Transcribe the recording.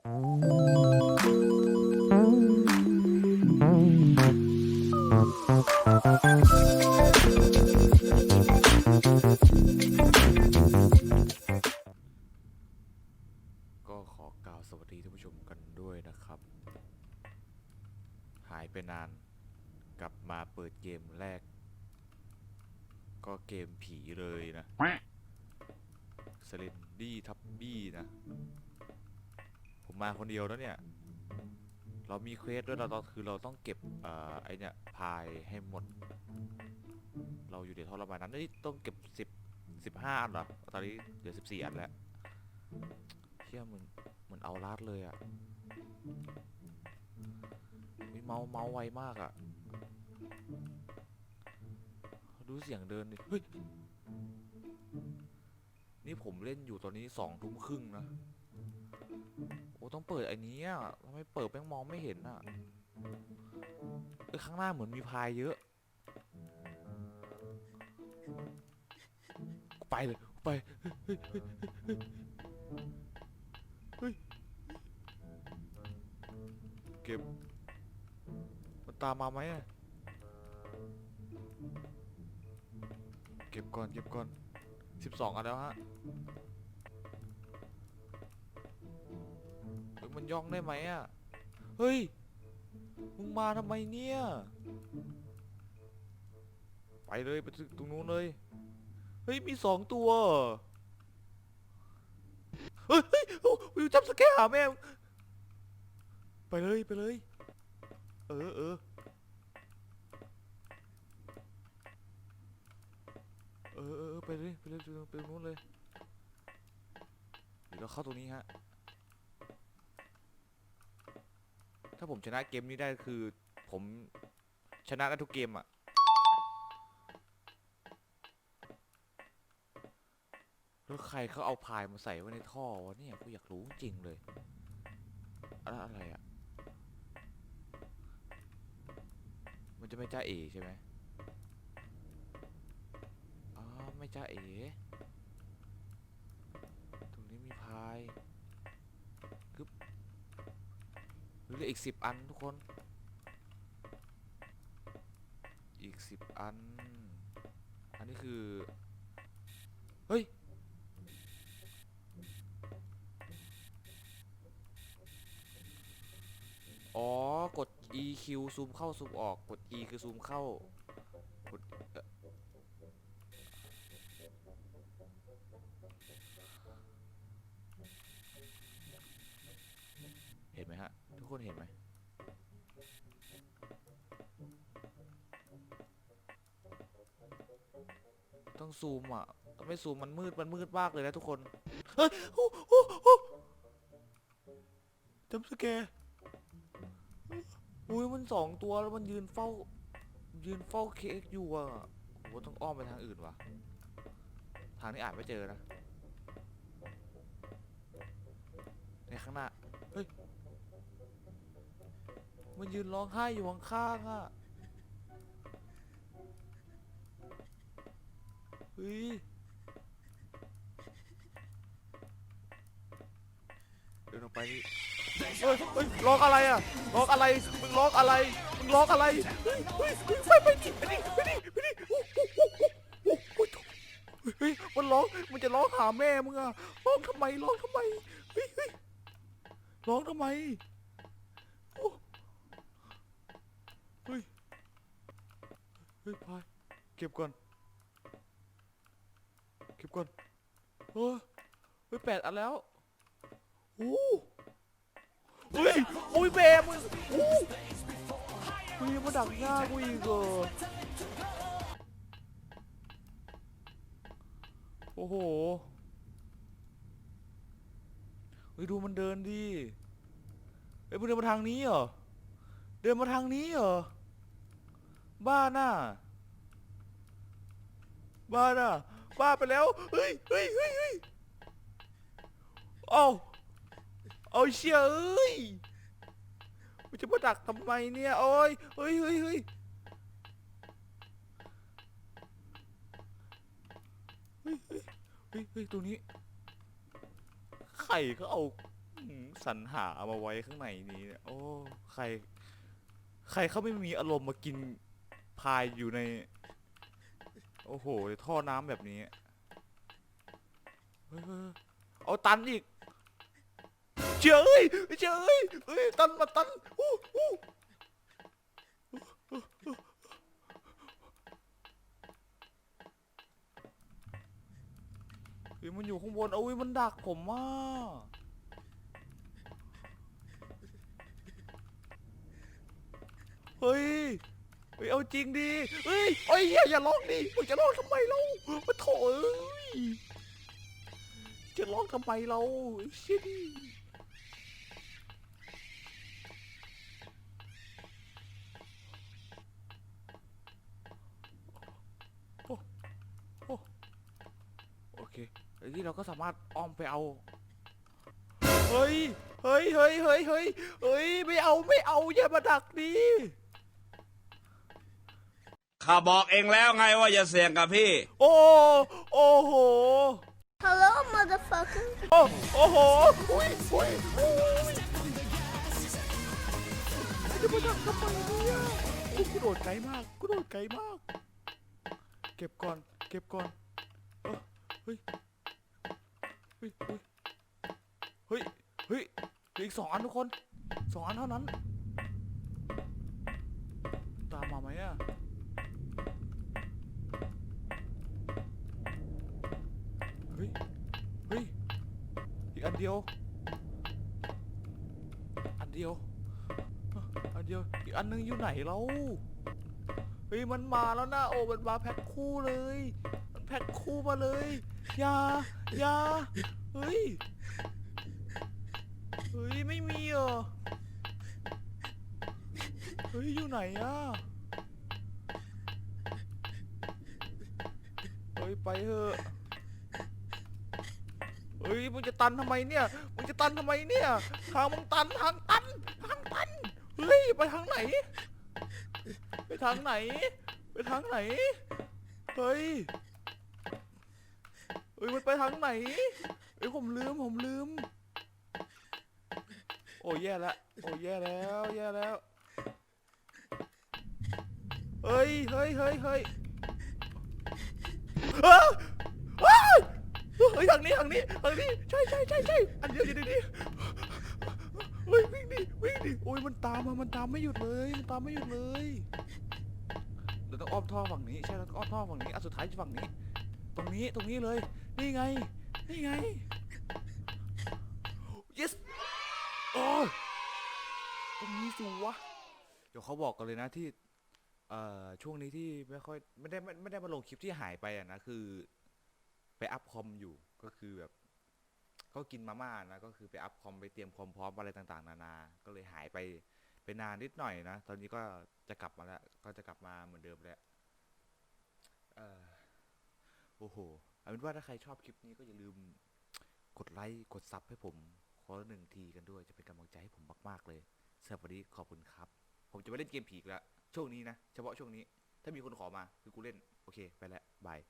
ก็ขอกล่าวสวัสดีท่านผู้ชมกันด้วยนะครับ หายไปนานกลับมาเปิดเกมแรก ก็เกมผีเลยนะสเลนดี้ทับบี้นะผ มาคนเดียวแล้วเนี่ย เรามีเควสด้วยเราเราคือเราต้องเก็บเอ่อไอเนี่ยพายให้หมด เราอยู่ในท่อระบายน้ำนี่ต้องเก็บสิบสิบห้าอันเหรอตอนนี้เหลือสิบสี่อันแล้วเชี่ยมึงเหมือนเอาลาดเลยอะ่ะอุ๊ยเมาเมาไวมากอะ่ะดูเสียงเดินดิเฮ้ยนี่ผมเล่นอยู่ตอนนี้สองทุ่มครึ่งนะ โอ้ต้องเปิดไอ้นี้อะทำไมเปิดแม่งมองไม่เห็นอะเออข้างหน้าเหมือนมีพายเยอะ ไปเลยไปเก็บมันตามมาไหมอะเก็บก่อนเก็บก่อนสิบสองอันแล้วฮะ มันย่องได้ไหมอะเฮ้ย มึงมาทำไมเนี่ย ไปเลยไปถึงตรงนู้นเลย เฮ้ย มีสองตัว เฮ้ยเฮ้ยวิวจับสแกหาแม่ไปเลยไปเลย เออเออเออเออไปเลยไปเลยไปเลยไปตรงนู้นเลยเดี๋ยวเราเข้าตรงนี้ฮะ ถ้าผมชนะเกมนี้ได้คือ ผมชนะได้ทุกเกมอะแล้วใครเขาเอาพายมาใส่ไว้ในท่อวะเนี่ยกูอยากรู้จริงเลย อะไรอะไรอะ มันจะไม่จ้าเอใช่ไหมอ๋อไม่จ้าเอ ตรงนี้มีพายกึบเห ลืออีกสิบอันทุกคน อีกสิบอัน อันนี้คือ เฮ้ย อ๋อ กด EQ ซูมเข้าซูมออก กด E คือซูมเข้า กดเอ่อเห็นไหมฮะ ทุก คนเห็นไหมต้องซูมอะถ้าไม่ซูมมันมืดมันมืดมากเลยนะทุกคนเฮ้ยโอ้โอ้โอ้จำสแกร์อุ้ยมันสองตัวแล้วมันยืนเฝ้า ยืนเฝ้าเค้กอยู่อะโหต้องอ้อมไปทางอื่นวะทางนี้อานไม่เจอนะในข้างหน้า เฮ้ย มันยืนร้องไห้อยู่ข้างๆอะเฮ้ยเดินออกไปนี่เฮ้ยเฮ้ยร้องอะไรอะร้องอะไรมึงร้องอะไรมึงร้องอะไรเฮ้ยเฮ้ยเฮ้ยไปไปดิไปดิไปดิไปดิโอ้โหโอ้โหโอ้โหเฮ้ยมันร้องมันจะร้องหาแม่มึงอะร้องทำไมร้องทำไมเฮ้ยเฮ้ยร้องทำไมโอ้เฮ้ย เฮ้ยพายเก็บก่อน เก็บก่อนเออเฮ้ยแปดอันแล้วโอ้เฮ้ยโอ้ยแบมึงโอ้เฮ้ยมาดักหน้ากูอีกเหรอโอ้โหเฮ้ยดูมันเดินดิเฮ้ยมึงเดินมาทางนี้เหรอ เดินมาทางนี้เหรอ บ้าน่ะบ้าน่ะบ้าไปแล้ว เฮ้ยเฮ้ยเฮ้ยเฮ้ยเอาเอาเชี่ยเอ้ยมันจะมาดักทำไมเนี่ยโอ้ยเฮ้ยเฮ้ยเฮ้ยเฮ้ยเฮ้ยเฮ้ยตรงนี้ ไข่เขาเอาสรรหาเอามาไว้ข้างในนี้เนี่ย โอ้ใครใครเขาไม่มีอารมณ์มากิน พายอยู่ใน โอ้โหท่อน้ำแบบนี้เฮ้ยเอาตันอีกเจ้ยเจ้ยเฮ้ยตันมาตันอู้อู้เฮ้ยมันอยู่ข้างบนเอายมันดักผมอะเฮ้ย เฮ้ยเอาจริงดิเฮ้ยโอ้ยอย่าอย่าร้องดิมึงจะร้องทำไมเรามาโถเอ้ยจะร้องทำไมเราชิดิโอเคไอ้นี่เราก็สามารถอ้อมไปเอา เฮ้ย เฮ้ย เฮ้ย เฮ้ย เฮ้ย เฮ้ย ไม่เอา ไม่เอา อย่ามาดักดิ ข้าบอกเองแล้วไงว่าอย่าเสี่ยงกับพี่ โอ้โอ้โห Hello, motherfucker. โอ้โอ้โหอุ้ยอุ้ยอุ้ยจะมาดักทำไมเนี่ยโอ้กูโดดไกลมากกูโดดไกลมาก เก็บก่อน เก็บก่อนเออเฮ้ยเฮ้ยเฮ้ยเฮ้ยเหลืออีกสองอันทุกคนสองอันเท่านั้น ตามมาไหมอะเฮ้ย เฮ้ย อีกอัน เดียว อันเดียว อันเดียว อีกอันนึงอยู่ไหนเราเฮ้ยมันมาแล้วนะโอ้มันมาแพ็คคู่เลย มันแพ็คคู่มาเลยยายาเฮ้ย เฮ้ยไม่มีเหรอ เฮ้ยอยู่ไหนอะเฮ้ยไปเถอะ เฮ้ยมึงจะตันทำไมเนี่ยมึงจะตันทำไมเนี่ยทางมึงตันทางตันทางตันเฮ้ยไปทางไหน ไปทางไหน ไปทางไหนเฮ้ยเฮ้ยมันไปทางไหนเฮ้ยผมลืมผมลืม โอ้ยแย่ล้วโอ้ยแย่แล้วแย่แล้วเฮ้ยเฮ้ยเฮ้ยเฮ้ย ฮ้ยทางนี้ทางนี้ทางนี้ใช่ใช่ใช่ใช่อันเดียวเดียวเดียวเฮ้ยวิ่งดิวิ่งดิโอ้ยมันตามมามันตามไม่หยุดเลยมันตามไม่หยุดเลยเราต้องอ้อมท่อฝั่งนี้ใช่เราต้องอ้อมท่อฝั่งนี้อันสุดท้ายจะฝั่งนี้ ตรงนี้ตรงนี้เลย นี่ไง นี่ไง yes โอ้ยตรงนี้สิวะเดี๋ยวเขาบอกกันเลยนะที่เอ่อช่วงนี้ที่ไม่ค่อยไม่ได้ไม่ได้มาลงคลิปที่หายไปอะนะคือ ไปอัพคอมอยู่ก็คือแบบก็กินมาม่านะก็คือไปอัพคอมไปเตรียมความพร้อมอะไรต่างๆ นานา ก็เลยหายไปไปนานนิดหน่อยนะ ตอนนี้ก็จะกลับมาแล้วก็จะกลับมาเหมือนเดิมแล้วเออโอ้โหเอาเป็นว่าถ้าใครชอบคลิปนี้ก็อย่าลืมกดไลค์กดซับให้ผมขอหนึ่งทีกันด้วยจะเป็นกำลังใจให้ผมมากๆเลยสำหรับวันนี้ขอบคุณครับ ผมจะไม่เล่นเกมผีอีกแล้วช่วงนี้นะ เฉพาะช่วงนี้ ถ้ามีคนขอมาคือกูเล่น โอเค ไปแล้วบาย